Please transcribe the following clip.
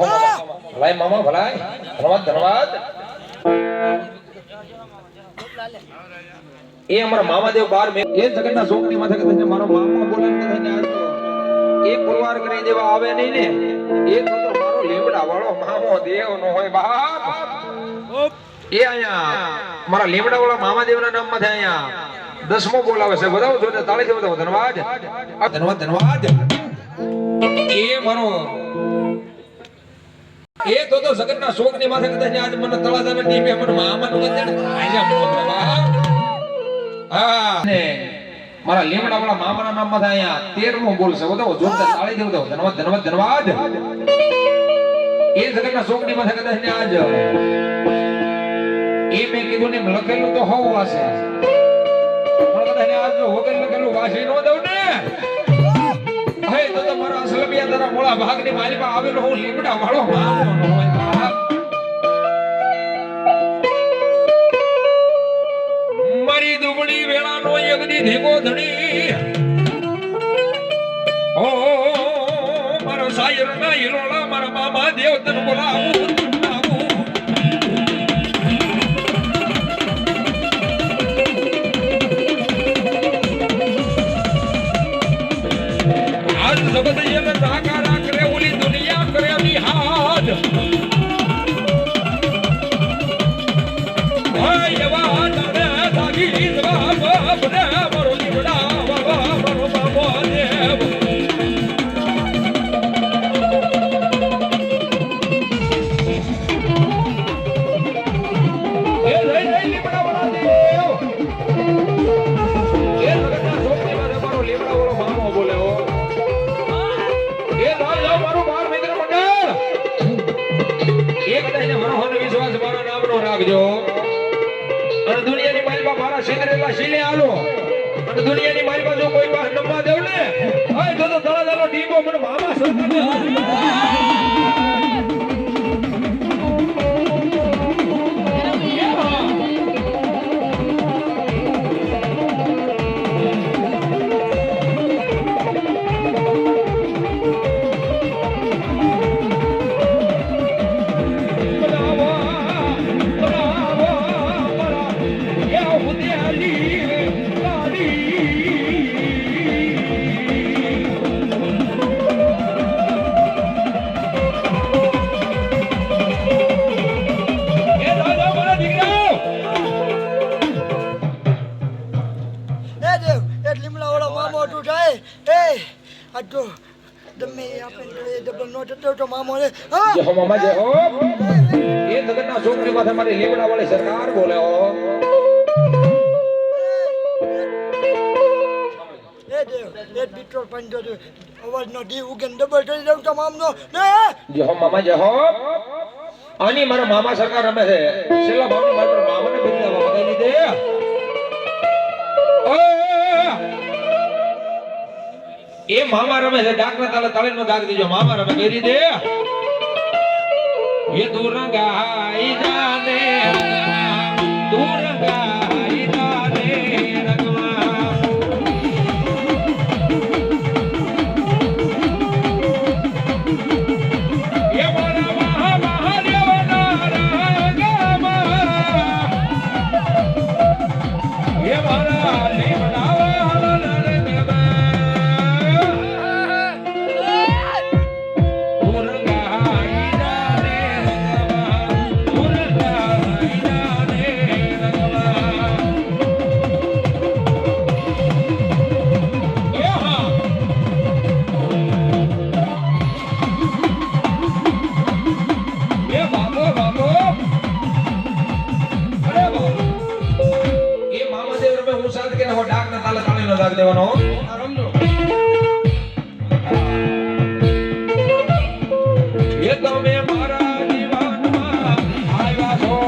ભલાય મામા ભલાય. ધન્યવાદ ધન્યવાદ. એ અમારા મામાદેવ બાર મે એ જગતના છોકરી માથે કે થઈને મારો મામા બોલે કે થઈને તો એ પુરવાર કરી દેવા આવે નહીં ને એ તો મારો લીમડા વાળો મામો દેવ નો હોય બાપ. એ અહીંયા મારા લીમડા વાળા મામાદેવના નામમાંથી અહીંયા દસમો બોલાવે છે. બધા તાળી તાળીથી બધાઓ ધન્યવાદ. ધન્યવાદ ધન્યવાદ. એ મારો એ તો તો જગતના શોકની માથે કદાચ આજ મને તળાજાના ટીમે મને મામાનું વચન બોલો બાબા. હા. ને મારા લેમડા વાળા મામાના નામમાં અહીંયા તેરમો બોલ છે. બધાઓ જોરદાર તાળી દેવ દો ધન્યવાદ ધન્યવાદ ધન્યવાદ. એ જગતના શોકની માથે કદાચ આજ એ મેં કીધું ને લખેલું તો હોવું હશે. પણ કદાચ આજ વગર લખેલું વાસી નો દઉં ને. તો તો મારા અસલમિયા ભાગની માલિકા આવેલો હું લીમડા વાળો. મારી દુબળી વેળાનો યજ્ઞી ધીમો ધણી ઓ, મારો સાયર ના હિલોળા, મારા મામા દેવ તન બોલાવું બોલાવું. રાખજો. અને દુનિયાની માલમાં મારા સિંદરેલા સિંહને આલો. અને દુનિયાની માલમાં આ તો તમે આપણે એ ડબલ નો થતો તો મામો રે હો મામા જય હો એ જગતના છોકરી માથે મારી લીમડા વાળી સરકાર બોલે હો એ પેટ્રોલ પંચો જો અવાજ નો ડી ઉગન ડબલ કરી દઉં તો મામનો ને મામા હો આની મારા મામા સરકાર રમે છે છેલ્લા ભાવની માત્ર મામાને બદલાવા મગાઈ લીધે એ મામા રમે છે, ડાકના તાલે તાલે નો દાગ દેજો. મામા રમે કરી દે એ જાને દુરંગાઈ જાને મારા મહા મહાદેવના રંગમાં. ડાક ના તાલે તાળી નો તમે મારા મારા છો